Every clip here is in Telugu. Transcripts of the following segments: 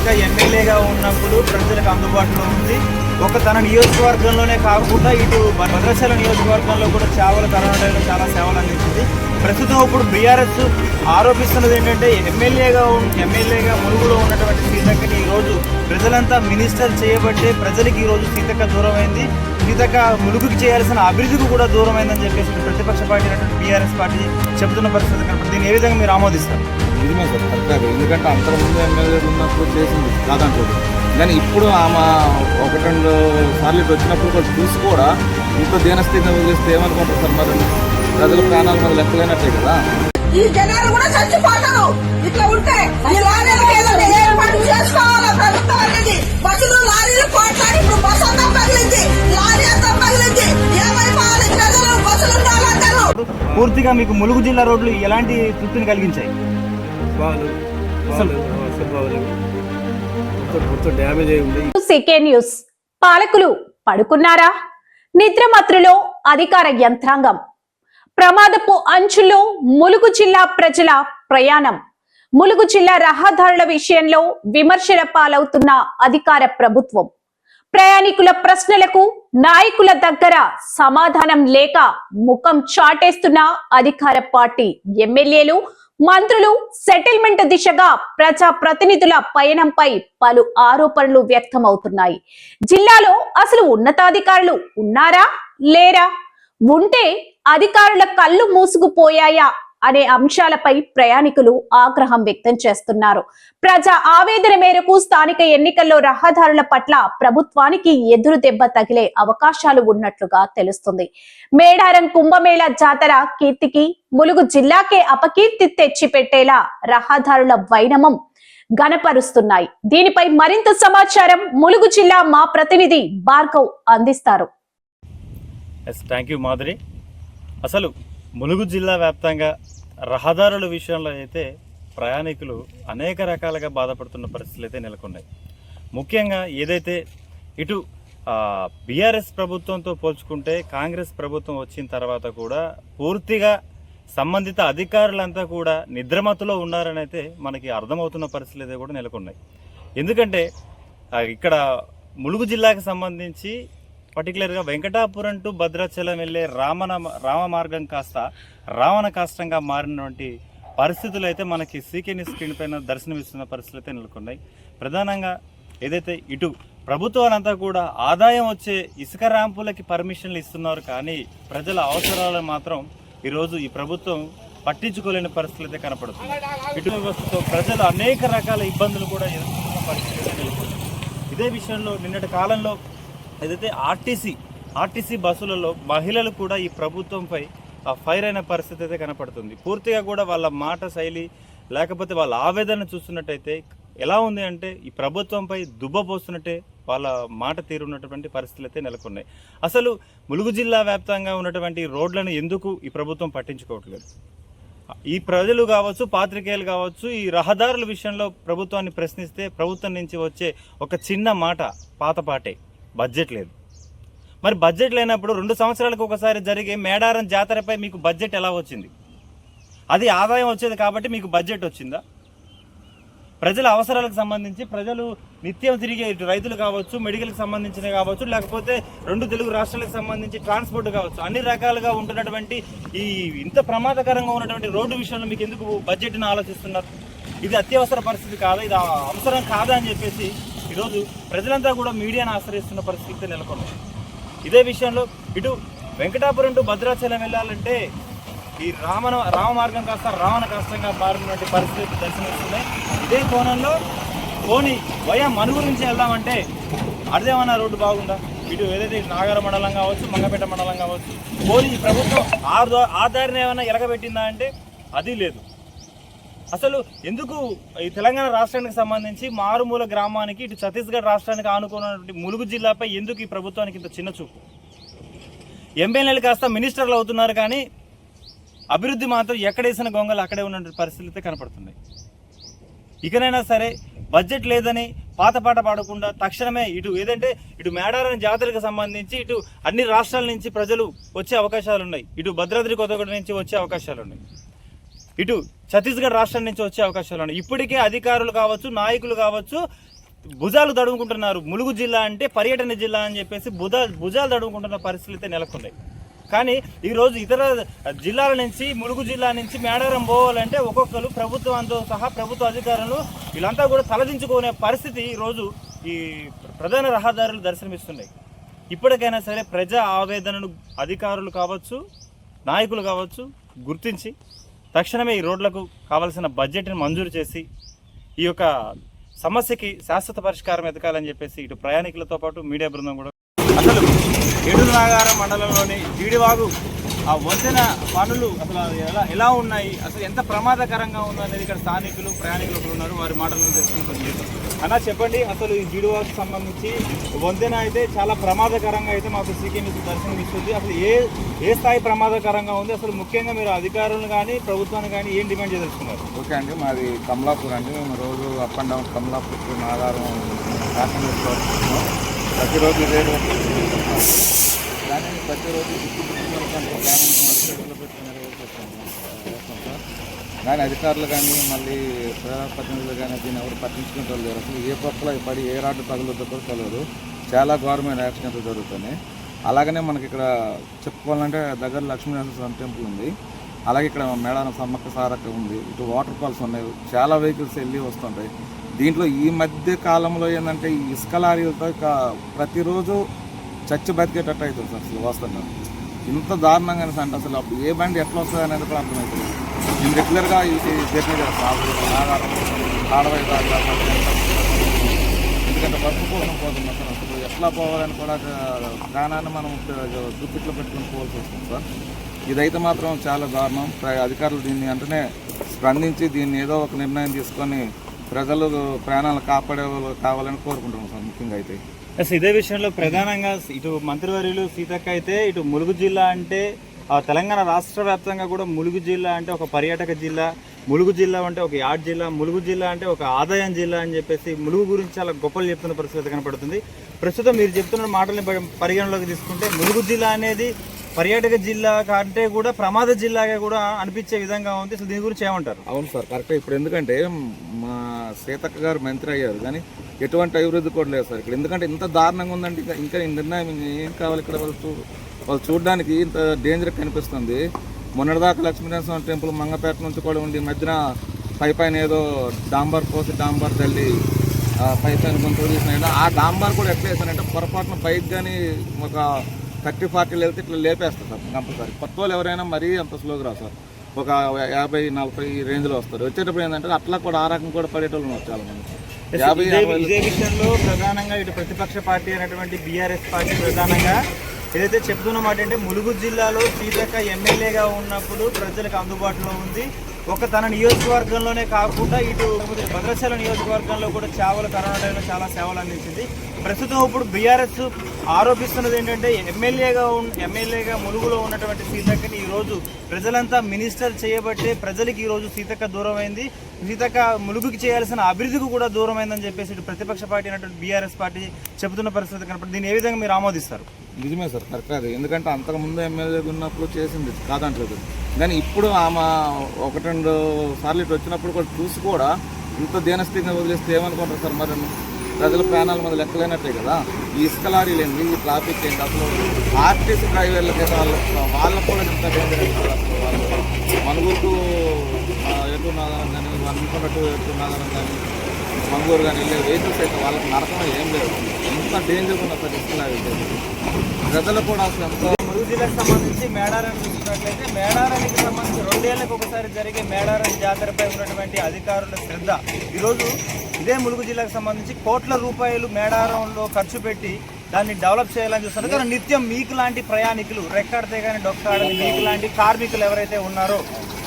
శాఖ ఎమ్మెల్యేగా ఉన్నప్పుడు ప్రజలకు అందుబాటులో ఉంది. ఒక తన నియోజకవర్గంలోనే కాకుండా ఇటు భద్రాచల నియోజకవర్గంలో కూడా చేవల కరోనాలో చాలా సేవలు అందించింది. ప్రస్తుతం ఇప్పుడు బీఆర్ఎస్ ఆరోపిస్తున్నది ఏంటంటే ఎమ్మెల్యేగా ఎమ్మెల్యేగా మురుగులో ఉన్నటువంటి సీతక్కని ఈరోజు ప్రజలంతా మినిస్టర్ చేయబట్టే ప్రజలకు ఈరోజు సీతక్క దూరమైంది. సీతక్క ములుగుకి చేయాల్సిన అభివృద్ధికి కూడా దూరమైందని చెప్పేసి ప్రతిపక్ష పార్టీ బీఆర్ఎస్ పార్టీ చెబుతున్న పరిస్థితి కనపడుతుంది. దీన్ని ఏ విధంగా మీరు ఆమోదిస్తారు నిజమే సార్ కరెక్ట్గా ఎందుకంటే అంతకుముందు ఎమ్మెల్యేలు ఉన్నప్పుడు చేసింది కాదంటుంది కానీ ఇప్పుడు ఆమె ఒకటి రెండు సార్లు ఇటు వచ్చినప్పుడు కూడా చూసి కూడా ఇంత దీనస్థితిని వదిలేస్తే ఏమనుకుంటారు సార్ మరి? ప్రజల ప్రాణాల మీద లెక్కలేనట్టే కదా. ఈ జనాలు కూడా చచ్చిపోతారు. ఇట్లా ఉంటే ఈ లారీలకు ఏదైనా ఏర్పాటు చేసుకోవాలా ప్రభుత్వం అనేది? బస్సులు లారీలు పోట్లాడి ఇప్పుడు బస్సు అంతా పగిలింది ఉండాలంటారు పూర్తిగా మీకు ములుగు జిల్లా రోడ్లు ఎలాంటి తృప్తిని కలిగించాయి? న్యూస్. పాలకులు పడుకున్నారా? నిద్రమత్రులో అధికార యంత్రాంగం. ప్రమాదపు అంచుల్లో ములుగు జిల్లా ప్రజల ప్రయాణం. ములుగు జిల్లా రహదారుల విషయంలో విమర్శల పాలవుతున్న అధికార ప్రభుత్వం. ప్రయాణికుల ప్రశ్నలకు నాయకుల దగ్గర సమాధానం లేక ముఖం చాటేస్తున్న అధికార పార్టీ ఎమ్మెల్యేలు మంత్రులు సెటిల్మెంట్ దిశగా ప్రజా ప్రతినిధుల పయనంపై పలు ఆరోపణలు వ్యక్తమవుతున్నాయి. జిల్లాలో అసలు ఉన్నతాధికారులు ఉన్నారా లేరా? ఉంటే అధికారుల కళ్ళు మూసుకుపోయాయా అనే అంశాలపై ప్రయాణికులు ఆగ్రహం వ్యక్తం చేస్తున్నారు. ప్రజా ఆవేదన మేరకు స్థానిక ఎన్నికల్లో రహదారుల పట్ల ప్రభుత్వానికి ఎదురు దెబ్బ తగిలే అవకాశాలు ఉన్నట్లుగా తెలుస్తుంది. మేడారం కుంభమేళా జాతర కీర్తికి ములుగు జిల్లాకే అపకీర్తి తెచ్చిపెట్టేలా రహదారుల వైనమం గనపరుస్తున్నాయి దీనిపై మరింత సమాచారం ములుగు జిల్లా మా ప్రతినిధి భార్గవ్ అందిస్తారు. Thank you Madhuri. అసలు ములుగు జిల్లా వ్యాప్తంగా రహదారుల విషయంలో అయితే ప్రయాణికులు అనేక రకాలుగా బాధపడుతున్న పరిస్థితులు అయితే నెలకొన్నాయి. ముఖ్యంగా ఏదైతే ఇటు బీఆర్ఎస్ ప్రభుత్వంతో పోల్చుకుంటే కాంగ్రెస్ ప్రభుత్వం వచ్చిన తర్వాత కూడా పూర్తిగా సంబంధిత అధికారులంతా కూడా నిద్రమత్తులో ఉన్నారని అయితే మనకి అర్థమవుతున్న పరిస్థితులు అయితే కూడా నెలకొన్నాయి. ఎందుకంటే ఇక్కడ ములుగు జిల్లాకు సంబంధించి పర్టికులర్గా వెంకటాపురం టు భద్రాచలం వెళ్ళే రామన రామ మార్గం కాస్త రావణ కాష్టంగా మారినటువంటి పరిస్థితులు అయితే మనకి సీకేని స్క్రీన్ పైన దర్శనమిస్తున్న పరిస్థితులు అయితే నెలకొన్నాయి. ప్రధానంగా ఏదైతే ఇటు ప్రభుత్వాలంతా కూడా ఆదాయం వచ్చే ఇసుక ర్యాంపులకి పర్మిషన్లు ఇస్తున్నారు కానీ ప్రజల అవసరాలను మాత్రం ఈరోజు ఈ ప్రభుత్వం పట్టించుకోలేని పరిస్థితులు అయితే కనపడుతుంది ఇటు వ్యవస్థతో ప్రజలు అనేక రకాల ఇబ్బందులు కూడా ఎదుర్కొంటున్న పరిస్థితి ఇదే విషయంలో నిన్నటి కాలంలో ఏదైతే ఆర్టీసీ ఆర్టీసీ బస్సులలో మహిళలు కూడా ఈ ప్రభుత్వంపై ఆ ఫైర్ అయిన పరిస్థితి అయితే కనపడుతుంది. పూర్తిగా కూడా వాళ్ళ మాట శైలి లేకపోతే వాళ్ళ ఆవేదన చూస్తున్నట్టయితే ఎలా ఉంది అంటే ఈ ప్రభుత్వంపై దుబ్బపోస్తున్నట్టే వాళ్ళ మాట తీరున్నటువంటి పరిస్థితులు అయితే నెలకొన్నాయి. అసలు ములుగు జిల్లా వ్యాప్తంగా ఉన్నటువంటి రోడ్లను ఎందుకు ఈ ప్రభుత్వం పట్టించుకోవట్లేదు? ఈ ప్రజలు కావచ్చు పాత్రికేయులు కావచ్చు ఈ రహదారుల విషయంలో ప్రభుత్వాన్ని ప్రశ్నిస్తే ప్రభుత్వం నుంచి వచ్చే ఒక చిన్న మాట పాతపాటే బడ్జెట్ లేదు. మరి బడ్జెట్ లేనప్పుడు రెండు సంవత్సరాలకు ఒకసారి జరిగే మేడారం జాతరపై మీకు బడ్జెట్ ఎలా వచ్చింది? అది ఆదాయం వచ్చేది కాబట్టి మీకు బడ్జెట్ వచ్చిందా? ప్రజల అవసరాలకు సంబంధించి ప్రజలు నిత్యం తిరిగే ఇటు రైతులు కావచ్చు మెడికల్కి సంబంధించినవి కావచ్చు లేకపోతే రెండు తెలుగు రాష్ట్రాలకు సంబంధించి ట్రాన్స్పోర్ట్ కావచ్చు అన్ని రకాలుగా ఉంటున్నటువంటి ఈ ఇంత ప్రమాదకరంగా ఉన్నటువంటి రోడ్డు విషయంలో మీకు ఎందుకు బడ్జెట్ని ఆలోచిస్తున్నారు? ఇది అత్యవసర పరిస్థితి కాదా? ఇది అవసరం కాదా అని చెప్పేసి ఈరోజు ప్రజలంతా కూడా మీడియాను ఆశ్రయిస్తున్న పరిస్థితి నెలకొంది. ఇదే విషయంలో ఇటు వెంకటాపురం టు భద్రాచలం వెళ్ళాలంటే ఈ రామన రామ మార్గం కాస్త రావణ కష్టంగా మారినటువంటి పరిస్థితి దర్శనమిస్తున్నాయి ఇదే కోణంలో పోని వయా మనుగు నుంచి వెళ్దామంటే అదేమన్నా రోడ్డు బాగుందా? ఇటు ఏదైతే నాగర మండలం కావచ్చు మంగపేట మండలం కావచ్చు పోనీ ప్రభుత్వం ఆ ఆ దారిని ఏమైనా ఎలగబెట్టిందా అంటే అది లేదు. అసలు ఎందుకు ఈ తెలంగాణ రాష్ట్రానికి సంబంధించి మారుమూల గ్రామానికి ఇటు ఛత్తీస్గఢ్ రాష్ట్రానికి ఆనుకున్నటువంటి ములుగు జిల్లాపై ఎందుకు ఈ ప్రభుత్వానికి ఇంత చిన్న చూపు? ఎమ్మెల్యేలు కాస్త మినిస్టర్లు అవుతున్నారు కానీ అభివృద్ధి మాత్రం ఎక్కడేసిన గొంగలు అక్కడే ఉన్నటువంటి పరిస్థితి అయితే కనపడుతున్నాయి. ఇకనైనా సరే బడ్జెట్ లేదని పాత పాట పాడకుండా తక్షణమే ఇటు ఏదంటే ఇటు మేడారం జాతరకు సంబంధించి ఇటు అన్ని రాష్ట్రాల నుంచి ప్రజలు వచ్చే అవకాశాలు ఉన్నాయి ఇటు భద్రాద్రి కొత్తగూడ నుంచి వచ్చే అవకాశాలు ఉన్నాయి ఇటు ఛత్తీస్గఢ్ రాష్ట్రం నుంచి వచ్చే అవకాశాలు ఉన్నాయి. ఇప్పటికే అధికారులు కావచ్చు నాయకులు కావచ్చు భుజాలు దడుముకుంటున్నారు ములుగు జిల్లా అంటే పర్యటన జిల్లా అని చెప్పేసి భుజ భుజాలు దడుముకుంటున్న పరిస్థితులు అయితే నెలకొన్నాయి. కానీ ఈరోజు ఇతర జిల్లాల నుంచి ములుగు జిల్లా నుంచి మేడారం పోవాలంటే ఒక్కొక్కరు ప్రభుత్వంతో సహా ప్రభుత్వ అధికారులు వీళ్ళంతా కూడా తలదించుకునే పరిస్థితి ఈరోజు ఈ ప్రధాన రహదారులు దర్శనమిస్తున్నాయి. ఇప్పటికైనా సరే ప్రజా ఆవేదనను అధికారులు కావచ్చు నాయకులు కావచ్చు గుర్తించి తక్షణమే ఈ రోడ్లకు కావలసిన బడ్జెట్ని మంజూరు చేసి ఈ యొక్క సమస్యకి శాశ్వత పరిష్కారం ఎదకాలని చెప్పేసి ఇటు ప్రయాణికులతో పాటు మీడియా బృందం కూడా అసలు ఏడుగు నాగారం మండలంలోని జీడివాగు ఆ వంతెన పనులు అసలు ఎలా ఎలా ఉన్నాయి? అసలు ఎంత ప్రమాదకరంగా ఉందో అనేది ఇక్కడ స్థానికులు ప్రయాణికులు ఉన్నారు. వారి మాటలను తెలుసుకుంటుంది అన్న చెప్పండి. అసలు ఈ జీడివాకు సంబంధించి వంతెన అయితే చాలా ప్రమాదకరంగా అయితే మాకు సీకే మీకు దర్శనం ఇస్తుంది. అసలు ఏ ఏ స్థాయి ప్రమాదకరంగా ఉంది? అసలు ముఖ్యంగా మీరు అధికారులను కానీ ప్రభుత్వాన్ని కానీ ఏం డిమాండ్ చేయదలుచుకున్నారు ఓకే అండి. మాది కమలాపూర్ అండి. మేము రోజు అప్ అండ్ డౌన్ కమలాపూర్ ఆధారం ప్రతిరోజు ఇదే కానీ ప్రతిరోజు కానీ అధికారులు కానీ మళ్ళీ ప్రజాప్రతినిధులు కానీ దీన్ని ఎవరు పట్టించుకుంటూ లేరు అసలు ఏ పక్కల పడి ఏ రాడ్డు తగులుతో కూడా తెలియదు చాలా గవర్నమెంట్ యాక్సిడెంట్లు జరుగుతున్నాయి అలాగనే మనకి ఇక్కడ చెప్పుకోవాలంటే దగ్గర లక్ష్మీనరసింహ స్వామి టెంపుల్ ఉంది. అలాగే ఇక్కడ మేడారం సమ్మక్క సారక్క ఉంది. ఇటు వాటర్ ఫాల్స్ ఉన్నాయి. చాలా వెహికల్స్ వెళ్ళి వస్తుంటాయి. దీంట్లో ఈ మధ్య కాలంలో ఏంటంటే ఈ ఇసుక లారీలతో ప్రతిరోజు చచ్చి బతికేటట్టు అవుతుంది సార్ అసలు వస్తున్నారు ఇంత దారుణంగా అంటే అసలు అప్పుడు ఏ బండి ఎట్లా వస్తుంది అనేది కూడా అర్థమవుతుంది నేను రెగ్యులర్గా ఈ జర్నీ చేస్తాను ఆధారం ఎందుకంటే బస్సు కోసం పోతున్నాం సార్. అసలు ఎట్లా పోవాలని కూడా ప్రాణాన్ని మనం దుప్పిట్లో పెట్టుకుని పోవాల్సి వస్తుంది సార్. ఇదైతే మాత్రం చాలా దారుణం. ప్ర- అధికారులు దీన్ని వెంటనే స్పందించి దీన్ని ఏదో ఒక నిర్ణయం తీసుకొని ప్రజలు ప్రాణాలు కాపాడే వాళ్ళు కావాలని కోరుకుంటున్నాం సార్ ముఖ్యంగా అయితే. ఎస్ ఇదే విషయంలో ప్రధానంగా ఇటు మంత్రివర్యులు సీతక్క అయితే ఇటు ములుగు జిల్లా అంటే ఆ తెలంగాణ రాష్ట్ర వ్యాప్తంగా కూడా ములుగు జిల్లా అంటే ఒక పర్యాటక జిల్లా ములుగు జిల్లా అంటే ఒక యాడ్ జిల్లా ములుగు జిల్లా అంటే ఒక ఆదాయం జిల్లా అని చెప్పేసి ములుగు గురించి చాలా గొప్పలు చెప్తున్న పరిస్థితి కనపడుతుంది. ప్రస్తుతం మీరు చెప్తున్న మాటల్ని పరిగణలోకి తీసుకుంటే ములుగు జిల్లా అనేది పర్యాటక జిల్లా కంటే కూడా ప్రమాద జిల్లాగా కూడా అనిపించే విధంగా ఉంది. అసలు దీని గురించి ఏమంటారు? అవును సార్ కరెక్ట్. ఇప్పుడు ఎందుకంటే మా సీతక్క గారు మంత్రి అయ్యారు కానీ ఎటువంటి అభివృద్ధి కూడా లేదు సార్. ఇక్కడ ఎందుకంటే ఇంత దారుణంగా ఉందండి. ఇంకా ఇంకా నిర్ణయం ఏం కావాలి ఇక్కడ వాళ్ళు చూ వాళ్ళు చూడడానికి ఇంత డేంజర్ కనిపిస్తుంది. మొన్నటిదాకా లక్ష్మీనరసింహ టెంపుల్ మంగపేట నుంచి కూడా ఉండి మధ్యన పై పైన ఏదో డాంబర్ పోసి డాంబర్ తల్లి పై పైన కొంత ఆ డాంబర్ కూడా ఎట్లా వేసానంటే పొరపాటున బైక్ కానీ ఒక థర్టీ ఫార్టీలు వెళ్తే ఇట్లా లేపేస్తారు సార్ కంపల్సరీ. కొత్త వాళ్ళు ఎవరైనా మరీ అంత స్లోగా సార్. ఒక యాభై నలభై రేంజ్లో వస్తారు. వచ్చేటప్పుడు ఏంటంటే అట్లా కూడా ఆ రకం కూడా పడేటోళ్ళు ఉన్నారు చాలా మంది యాభై ఇదే విషయంలో ప్రధానంగా ఇటు ప్రతిపక్ష పార్టీ అయినటువంటి బీఆర్ఎస్ పార్టీ ప్రధానంగా ఏదైతే చెప్తున్న మాట అంటే ములుగు జిల్లాలో సీతక్క ఎమ్మెల్యేగా ఉన్నప్పుడు ప్రజలకు అందుబాటులో ఉంది. ఒక తన నియోజకవర్గంలోనే కాకుండా ఇటు భద్రాచల నియోజకవర్గంలో కూడా చేవల కరోనా టైంలో చాలా సేవలు అందించింది. ప్రస్తుతం ఇప్పుడు బీఆర్ఎస్ ఆరోపిస్తున్నది ఏంటంటే ఎమ్మెల్యేగా ఉన్- ఎమ్మెల్యేగా ములుగులో ఉన్నటువంటి సీతక్కని ఈరోజు ప్రజలంతా మినిస్టర్ చేయబట్టే ప్రజలకి ఈరోజు సీతక్క దూరమైంది. సీతక్క ములుగుకి చేయాల్సిన అభివృద్ధికి కూడా దూరమైందని చెప్పేసి ఇటు ప్రతిపక్ష పార్టీ అయినటువంటి బీఆర్ఎస్ పార్టీ చెబుతున్న పరిస్థితి కనపడి దీన్ని ఏ విధంగా మీరు ఆమోదిస్తారు? నిజమే సార్ కరెక్ట్ అది. ఎందుకంటే అంతకుముందు ఎమ్మెల్యే ఉన్నప్పుడు చేసింది కాదంటలేదు. కానీ ఇప్పుడు ఆమె ఒకటి రెండు సార్లు ఇటు వచ్చినప్పుడు కూడా చూసి కూడా ఇంత దేనస్థితిని వదిలేస్తే ఏమనుకుంటారు సార్ మరి? ప్రజల ప్రాణాల మీద లెక్కలేనట్టే కదా. ఈ ఇసుక లారీలు ఏంటి ఈ ట్రాఫిక్ ఏంటి అసలు ఆర్టీసీ డ్రైవర్లకి వాళ్ళు వాళ్ళకు కూడా ఇంత డేంజర్ వాళ్ళు మనుగురుకు ఎటు నాగరం కానీ అనుకున్నట్టు ఎటు నాదనం కానీ మంగూరు కానీ వెళ్ళే వెహికల్స్ అయితే వాళ్ళకి నరకం ఏం లేదు. ఎంత డేంజర్ ఉన్న సార్ ఇసుక ప్రజలు కూడా అసలు ఎంత ములుగు సంబంధించి మేడారాన్ని చూసినట్లయితే మేడారానికి సంబంధించి రెండేళ్ళకు ఒకసారి జరిగే మేడారం జాతరపై ఉన్నటువంటి అధికారుల శ్రద్ధ. ఈరోజు ఇదే ములుగు జిల్లాకు సంబంధించి కోట్ల రూపాయలు మేడారంలో ఖర్చు పెట్టి దాన్ని డెవలప్ చేయాలని చూస్తారు కానీ నిత్యం మీకు లాంటి ప్రయాణికులు రెక్కడితే కానీ డొక్కాడని మీకు లాంటి కార్మికులు ఎవరైతే ఉన్నారో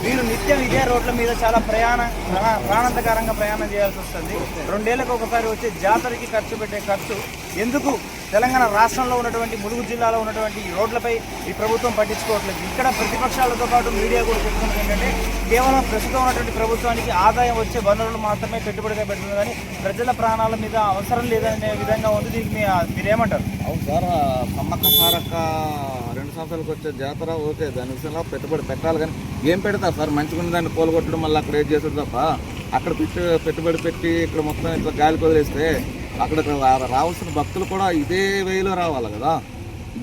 వీరు నిత్యం ఇదే రోడ్ల మీద చాలా ప్రయాణ ప్రాణ- ప్రాణాంతకరంగా ప్రయాణం చేయాల్సి వస్తుంది. రెండేళ్ళకు ఒకసారి వచ్చే జాతరకి ఖర్చు పెట్టే ఖర్చు ఎందుకు తెలంగాణ రాష్ట్రంలో ఉన్నటువంటి ములుగు జిల్లాలో ఉన్నటువంటి ఈ రోడ్లపై ఈ ప్రభుత్వం పట్టించుకోవట్లేదు. ఇక్కడ ప్రతిపక్షాలతో పాటు మీడియా కూడా చెప్తున్నది ఏంటంటే కేవలం ప్రస్తుతం ఉన్నటువంటి ప్రభుత్వానికి ఆదాయం వచ్చే వనరులు మాత్రమే పెట్టుబడిగా పెడుతుంది కానీ ప్రజల ప్రాణాల మీద అవసరం లేదనే విధంగా ఉంది దీనికి మీరేమంటారు? అవును సార్ సమ్మక్క సారక్క రెండు సంవత్సరాలకు వచ్చే జాతర ఓకే దాని విషయంలో పెట్టుబడి పెట్టాలి కానీ ఏం పెడతారు? సార్ మంచిగా ఉన్న దాన్ని కూలగొట్టడం మళ్ళీ అక్కడ ఏం చేసాడు తప్ప అక్కడ పెట్టి పెట్టుబడి పెట్టి ఇక్కడ మొత్తం ఇట్లా గాలి కుదిరేస్తే అక్కడ రావాల్సిన భక్తులు కూడా ఇదే వేలో రావాలి కదా.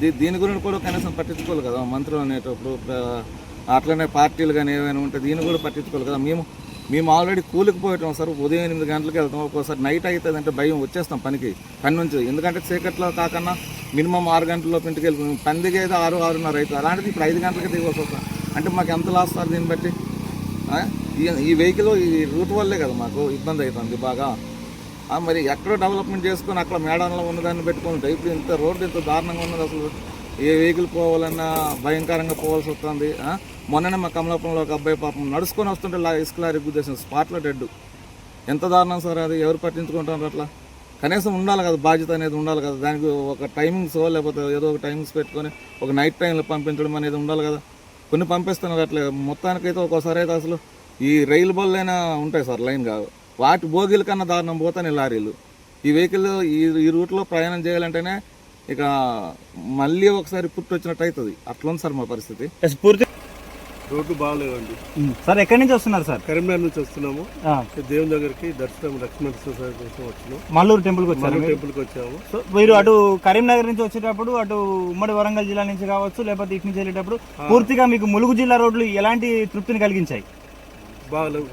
దీ దీని గురించి కూడా కనీసం పట్టించుకోవాలి కదా. మంత్రులు అనేటప్పుడు అట్లనే పార్టీలు కానీ ఏమైనా ఉంటే దీన్ని కూడా పట్టించుకోవాలి కదా. మేము మేము ఆల్రెడీ కూలికి పోయటం సార్. ఉదయం ఎనిమిది గంటలకు వెళ్తాం. ఒక్కోసారి నైట్ అవుతుంది అంటే భయం వచ్చేస్తాం పనికి పని నుంచి. ఎందుకంటే చీకట్లో కాకన్నా మినిమం ఆరు గంటల్లో ఇంటికి వెళ్తాం పని దిగేది ఆరు ఆరున్నర అవుతుంది. అలాంటిది ఇప్పుడు ఐదు గంటలకి దిగి వస్తాం అంటే మాకు ఎంత లాస్ సార్ దీన్ని బట్టి? ఈ- వెహికల్ ఈ రూట్ వల్లే కదా మాకు ఇబ్బంది అవుతుంది బాగా. మరి ఎక్కడో డెవలప్మెంట్ చేసుకొని అక్కడ మేడంలో ఉన్నదాన్ని పెట్టుకొని ఇప్పుడు ఇంత రోడ్డు ఇంత దారుణంగా ఉన్నది అసలు. ఏ వెహికల్ పోవాలన్నా భయంకరంగా పోవాల్సి వస్తుంది మొన్ననే మా కమలాపురంలో ఒక అబ్బాయి పాపం నడుచుకొని వస్తుంటే లా ఇసుకలా లారీ గుద్దేసిన స్పాట్లో డెడ్ ఎంత దారుణం సార్ అది? ఎవరు పట్టించుకుంటారు అట్లా? కనీసం ఉండాలి కదా బాధ్యత అనేది ఉండాలి కదా. దానికి ఒక టైమింగ్స్ లేకపోతే ఏదో ఒక టైమింగ్స్ పెట్టుకొని ఒక నైట్ టైంలో పంపించడం అనేది ఉండాలి కదా. కొన్ని పంపిస్తున్నారు అట్లే. మొత్తానికైతే ఒక్కోసారి అయితే అసలు ఈ రైలు బళ్ళైనా ఉంటాయి సార్ లైన్గా వాటి బోగీల కన్నా దారుణం పోతాయి లారీలు. ఈ వెహికల్ ఈ ఈ రూట్లో ప్రయాణం చేయాలంటేనే ఇక మళ్ళీ ఒకసారి పుట్టి వచ్చినట్టు అవుతుంది అట్లా ఉంది సార్ మా పరిస్థితి. పూర్తి రోడ్డు బాగలేవండి సార్ ఎక్కడి నుంచి వస్తున్నారు సార్? కరీంనగర్ నుంచి వస్తున్నాము. దేవుని దగ్గరికి దర్శనం లక్ష్మణ కోసం వచ్చినాం. మల్లూరు టెంపుల్కి వచ్చారు మరో? మీరు? టెంపుల్కి వచ్చాము. సో మీరు అటు కరీంనగర్ నుంచి వచ్చేటప్పుడు అటు ఉమ్మడి వరంగల్ జిల్లా నుంచి కావచ్చు లేకపోతే ఇటు నుంచి వెళ్ళేటప్పుడు పూర్తిగా మీకు ములుగు జిల్లా రోడ్లు ఎలాంటి తృప్తిని కలిగించాయి? బాగలేవు.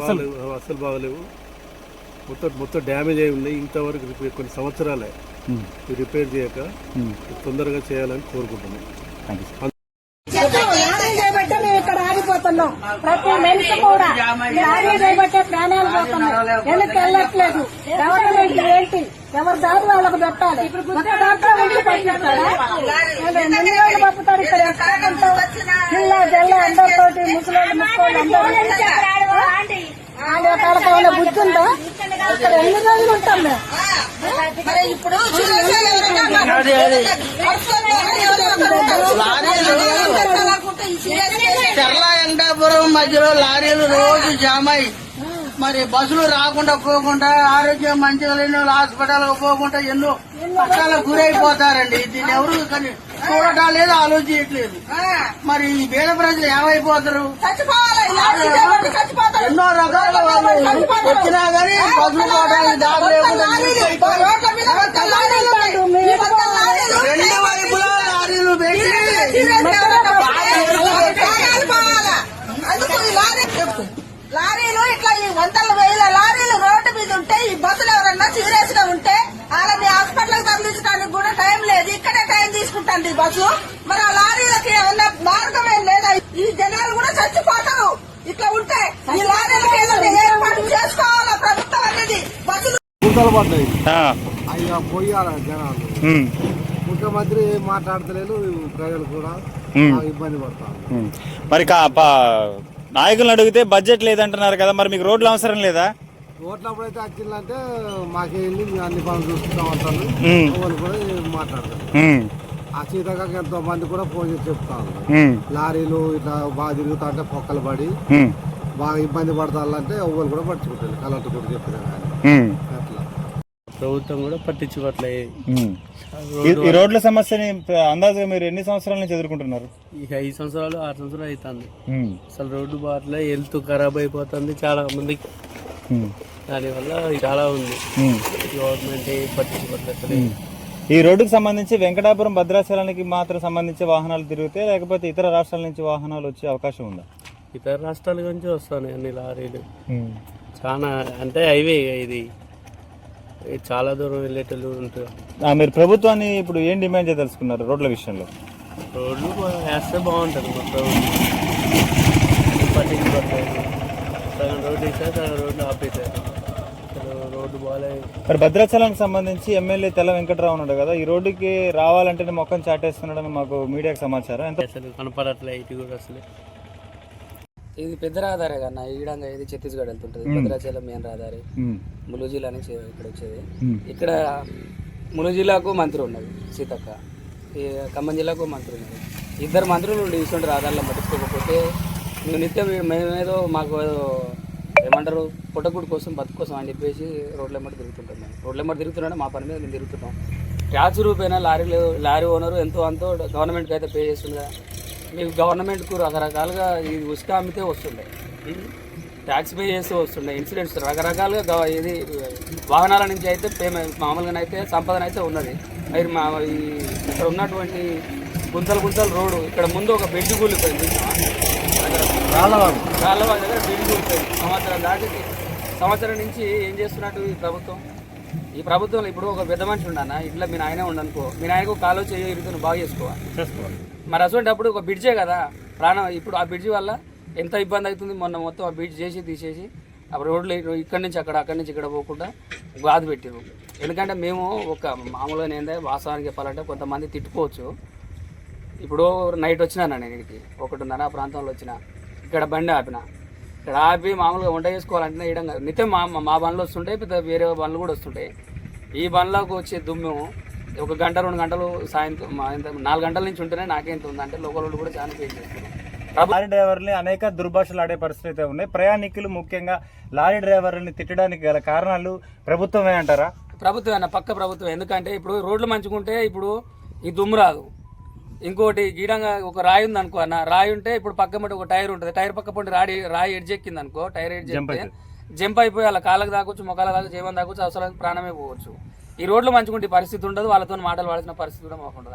బాగలేవు. అసలు బాగలేవు. మొత్తం మొత్తం డ్యామేజ్ అయి ఉన్నాయి. ఇంతవరకు కొన్ని సంవత్సరాలే. రిపేర్ చేయక తొందరగా చేయాలని కోరుకుంటున్నాం. ఆగిపోతున్నాం ప్రతి మనిషి కూడా లారీ చేయబట్టే ప్రాణాలు పోతున్నాయి. వెనక్కి వెళ్ళట్లేదు? గవర్నమెంట్ ఏంటి? ఎవరి దారి వాళ్ళకు పెట్టాలి? ఒక్క దాంట్లో ఉండి పట్టిస్తాడా? ఎన్ని రోజులు పంపుతాడు ఇక్కడ? ఎక్కడంతా జిల్లా జిల్లా అందరితోటి ముసలోళ్ళు ముక్కోళ్ళు అందరూ బుద్ధి ఉందా? ఇక్కడ ఎన్ని రోజులు ఉంటాం మేము? ఇప్పుడు చూసేసారు చర్ల వెంకటాపురం మధ్యలో లారీలు రోజు జామ్ అయి మరి బస్సులు రాకుండా పోకుండా ఆరోగ్యం మంచిగా లేని వాళ్ళు హాస్పిటల్ పోకుండా ఎన్నో కష్టాలకు గురైపోతారండి. దీన్ని ఎవరు కానీ చూడటం లేదు ఆలోచించట్లేదు. మరి ఈ పేద ప్రజలు ఏమైపోతారు? ఎన్నో రకాల వాళ్ళు వచ్చినా గానీ బస్సులు పోవడానికి దారి లేకుండా రెండు వైపులా లారీలు పెట్టి సీరియస్ ఎవరైనా ప్రాణాలు పోవాలా? అందుకు ఈ లారీ లారీలు ఇట్లా ఈ వందల వేల లారీలు రోడ్డు మీద ఉంటే ఈ బస్సులు ఎవరన్నా సీరియస్గా ఉంటే వాళ్ళని హాస్పిటల్ తరలించడానికి కూడా టైం లేదు. ఇక్కడే టైం తీసుకుంటాంది ఈ బస్సు మరి ఆ లారీలకి ఏమన్నా మార్గం ఏం లేదా? ఈ జనాలు కూడా చచ్చిపోతారు. ఇట్లా ఉంటే ఈ లారీలకి ఏర్పాటు చేసుకోవాలా ప్రభుత్వం అనేది? బస్సులు పోయాల జనాలు? ముఖ్యమంత్రి మాట్లాడతలేదు ప్రజలు కూడా ఇబ్బంది పడతారు. మరి నాయకులను అడిగితే బడ్జెట్ లేదంటున్నారు కదా మరి మీకు రోడ్లు అవసరం లేదా? ఓట్లప్పుడు అయితే వచ్చిందంటే మాకే వెళ్ళి అన్ని పనులు చూసుకుంటాం అంటారు. వాళ్ళు కూడా మాట్లాడతారు ఆ సీతకాకి ఎంతో మంది కూడా ఫోన్ చేసి చెప్తా ఉన్నారు. ఉమ్, లారీలు ఇట్లా బాగా తిరుగుతా అంటే పొక్కలు పడి బాగా ఇబ్బంది పడతారంటే ఎవరు కూడా పట్టించుకుంటారు కలెక్టర్ కూడా చెప్పిన కానీ. ప్రభుత్వం కూడా పట్టించుకోవట్లేదు. ఈ- రోడ్ల సమస్యని అందాజుగా మీరు ఎన్ని సంవత్సరాల నుంచి ఎదుర్కొంటున్నారు? ఇక ఐదు సంవత్సరాలు ఆరు సంవత్సరాలు అవుతుంది అసలు రోడ్డు బాట్లే హెల్త్ ఖరాబ్ అయిపోతుంది చాలా మందికి. దానివల్ల చాలా ఉంది. గవర్నమెంట్ పట్టించుకోవట్లేదు. ఈ రోడ్డుకు సంబంధించి వెంకటాపురం భద్రాచలానికి మాత్రం సంబంధించి వాహనాలు తిరిగితే లేకపోతే ఇతర రాష్ట్రాల నుంచి వాహనాలు వచ్చే అవకాశం ఉందా? ఇతర రాష్ట్రాల నుంచి వస్తాయి అన్ని లారీలు. చాలా అంటే హైవే ఇది. చాలా దూరం వెళ్ళేటోళ్ళు ఉంటారు. ఆ, మీరు ప్రభుత్వాన్ని ఇప్పుడు ఏం డిమాండ్ చేయదలుచుకున్నారు రోడ్ల విషయంలో? రోడ్లు వేస్తే బాగుంటుంది మొత్తం. పట్టించుకోవట్లేదు. సగం రోడ్డు వేసారు సగం రోడ్లు ఆపేశారు. అసలు రోడ్డు బాగాలేదు మరి భద్రాచలానికి సంబంధించి ఎమ్మెల్యే తెల్ల వెంకట్రావు ఉన్నాడు కదా ఈ రోడ్డుకి రావాలంటేనే మొక్కం చాటేస్తున్నాడని మాకు మీడియాకి సమాచారం. ఎంత అసలు కనపడట్లే ఇటు కూడా అసలు. ఇది పెద్ద రహదారే కన్నా ఈడంగా ఇది ఛత్తీస్గఢ్ వెళ్తుంటది. భద్రాచలం మెయిన్ రహదారి. ములుగు జిల్లా నుంచి ఇక్కడ వచ్చేది. ఇక్కడ ములుగు జిల్లాకు మంత్రి ఉన్నది సీతక్క. ఈ ఖమ్మం జిల్లాకు మంత్రి ఉన్నది. ఇద్దరు మంత్రులు ఉండి ఇటువంటి రహదారులను పట్టించుకోకపోతే మేము నిత్యం మేమేదో మాకు ఏమంటారు పుట్టకుడు కోసం బతుకు కోసం అని చెప్పేసి రోడ్ల ఎమ్మటి తిరుగుతుంటాం మేము. రోడ్ల ఎమ్మటి తిరుగుతున్నాడు మా పని మీద మేము తిరుగుతుంటాం ట్యాక్స్ రూపేనా లారీలు లారీ ఓనరు ఎంతో అంతో గవర్నమెంట్కి అయితే పే చేస్తుంది మీకు గవర్నమెంట్కు రకరకాలుగా ఇది ఉసుక అమ్మితే వస్తుండే. ట్యాక్స్ పే చేస్తూ వస్తుండే ఇన్సూరెన్స్ రకరకాలుగా ఇది వాహనాల నుంచి అయితే పేమెంట్ మామూలుగా అయితే సంపదన అయితే ఉన్నది. మరి మా ఈ ఇక్కడ ఉన్నటువంటి గుంతలు గుంతలు రోడ్డు ఇక్కడ ముందు ఒక బెడ్ కూలిపోయింది. రాళ్ళవాగు. రాళ్ళవారి దగ్గర బెడ్ కూలిపోయింది. సంవత్సరం దాటికి సంవత్సరం నుంచి ఏం చేస్తున్నట్టు ఈ ప్రభుత్వం? ఈ ప్రభుత్వంలో ఇప్పుడు ఒక పెద్ద మనిషి ఉండనా? ఇట్లా మీ నాయనే ఉండనుకో. మీ నాయనకు కాలో చేయి ఇరుగుతున్న బాగా చేసుకోవాలి చేసుకోవాలి. మరి అసలు ఒక బ్రిడ్జే కదా? ప్రాణం ఇప్పుడు ఆ బ్రిడ్జి వల్ల ఎంత ఇబ్బంది అవుతుంది? మొన్న మొత్తం ఆ బ్రిడ్జ్ చేసి తీసేసి ఆ రోడ్లు ఇక్కడి నుంచి అక్కడ అక్కడి నుంచి ఇక్కడ పోకుండా గాదు పెట్టిరు ఎందుకంటే మేము ఒక మామూలుగా ఏందే వాస్తవానికి చెప్పాలంటే కొంతమంది తిట్టుకోవచ్చు. ఇప్పుడు నైట్ వచ్చినా నేను ఇక్కడికి? ఒకటిన్నర ఆ ప్రాంతంలో వచ్చిన. ఇక్కడ బండి ఆపిన. ఇక్కడ ఆపి మామూలుగా వంట చేసుకోవాలంటే ఇయడం కాదు. నిత్యం మా మా బండ్లు వస్తుంటాయి పెద్ద వేరే బండ్లు కూడా వస్తుంటాయి. ఈ బండ్లకు వచ్చే దుమ్ము ఒక గంట రెండు గంటలు సాయంత్రం నాలుగు గంటల నుంచి ఉంటేనే నాకేంత ఉందంటే లోకల్ వాళ్ళు కూడా చాలా చేస్తున్నారు లారీ డ్రైవర్ని అనేక దుర్భాషలు ఆడే పరిస్థితి అయితే ఉన్నాయి. ప్రయాణికులు ముఖ్యంగా లారీ డ్రైవర్ని తిట్టడానికి గల కారణాలు ప్రభుత్వమే అంటారా? ప్రభుత్వం అన్న పక్క ప్రభుత్వం ఎందుకంటే ఇప్పుడు రోడ్లు మంచుకుంటే ఇప్పుడు ఈ దుమ్ము రాదు. ఇంకోటి గీడంగా ఒక రాయి ఉంది అనుకో అన్న రాయి ఉంటే ఇప్పుడు పక్క మట్టి ఒక టైర్ ఉంటుంది. టైర్ పక్క పొంటి రాడి రాయి ఎడ్జ్ ఎక్కింది అనుకో టైర్ ఎడ్జ్ జంప్ అయిపోయి. అలా కాళ్ళకి దాకొచ్చు మొక్కల దాకా జీవనం దాకొచ్చు అవసరానికి ప్రాణమే పోవచ్చు. ఈ రోడ్లు మంచుకుంటే ఈ పరిస్థితి ఉండదు వాళ్ళతో మాటలు పడాల్సిన పరిస్థితి కూడా మాకు ఉండదు